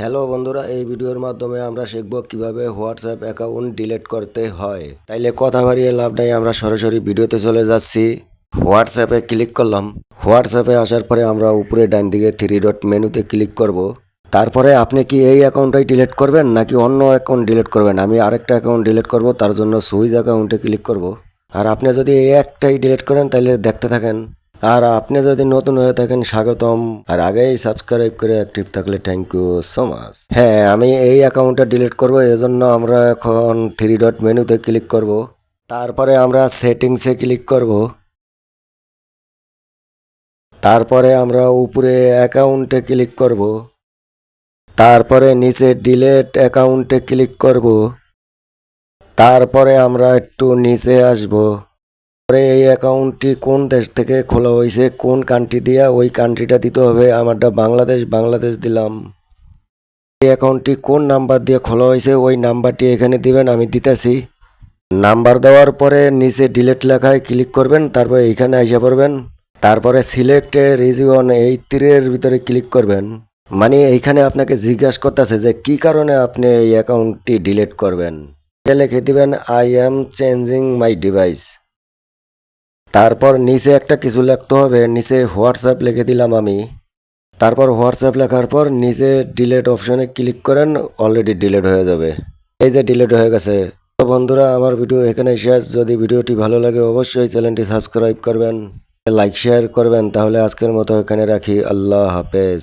Hello বন্ধুরা, এই ভিডিওর মাধ্যমে আমরা শিখব কীভাবে হোয়াটসঅ্যাপ অ্যাকাউন্ট ডিলিট করতে হয়। তাইলে কথা বাড়িয়ে লাভ নাই, আমরা সরাসরি ভিডিওতে চলে যাচ্ছি। হোয়াটসঅ্যাপে ক্লিক করলাম। হোয়াটসঅ্যাপে আসার পরে আমরা উপরে ডান দিকে থ্রি ডট মেনুতে ক্লিক করব। তারপরে আপনি কি এই অ্যাকাউন্টটাই ডিলিট করবেন, নাকি অন্য অ্যাকাউন্ট ডিলিট করবেন? আমি আরেকটা অ্যাকাউন্ট ডিলিট করব, তার জন্য সুইচ অ্যাকাউন্টে ক্লিক করব। আর আপনি যদি এই একটাই ডিলিট করেন তাহলে দেখতে থাকেন। আর আপনি যদি নতুন হয়ে থাকেন, স্বাগতম। আর আগেই সাবস্ক্রাইব করে অ্যাক্টিভ থাকলে থ্যাংক ইউ সো মাচ হ্যাঁ আমি এই অ্যাকাউন্টটা ডিলিট করব, এজন্য আমরা এখন থ্রি ডট মেনুতে ক্লিক করব। তারপরে আমরা সেটিংসে ক্লিক করব। তারপরে আমরা উপরে অ্যাকাউন্টে ক্লিক করব। তারপরে নিচে ডিলেট অ্যাকাউন্টে ক্লিক করব। তারপরে আমরা একটু নিচে আসব। পরে এই অ্যাকাউন্টটি কোন দেশ থেকে খোলা হয়েছে, কোন কান্ট্রি দিয়া, ওই কান্ট্রিটা দিতে হবে, আমারটা বাংলাদেশ বাংলাদেশ দিলাম। এই অ্যাকাউন্টটি কোন নাম্বার দিয়ে খোলা হয়েছে, ওই নাম্বারটি এখানে দিবেন, আমি দিতেছি। নাম্বার দেওয়ার পরে নিচে ডিলেট লেখায় ক্লিক করবেন, তারপরে এইখানে এসে পড়বেন। তারপরে সিলেক্ট রিজিওন এই তীরের ভিতরে ক্লিক করবেন। মানে এইখানে আপনাকে জিজ্ঞাসা করতেছে যে, কি কারণে আপনি এই অ্যাকাউন্টটি ডিলিট করবেন? এটা লিখে দিবেন I am changing my device তারপর নিচে একটা কিছু লিখতে হবে, নিচে হোয়াটসঅ্যাপ লিখে দিলাম আমি। তারপর হোয়াটসঅ্যাপ লেখার পর নিচে ডিলেট অপশানে ক্লিক করেন অলরেডি ডিলেট হয়ে যাবে। এই যে ডিলেট হয়ে গেছে। তো বন্ধুরা, আমার ভিডিও এখানে শেষ। যদি ভিডিওটি ভালো লাগে, অবশ্যই চ্যানেলটি সাবস্ক্রাইব করবেন লাইক শেয়ার করবেন। তাহলে আজকের মতো এখানে রাখি। আল্লাহ হাফেজ।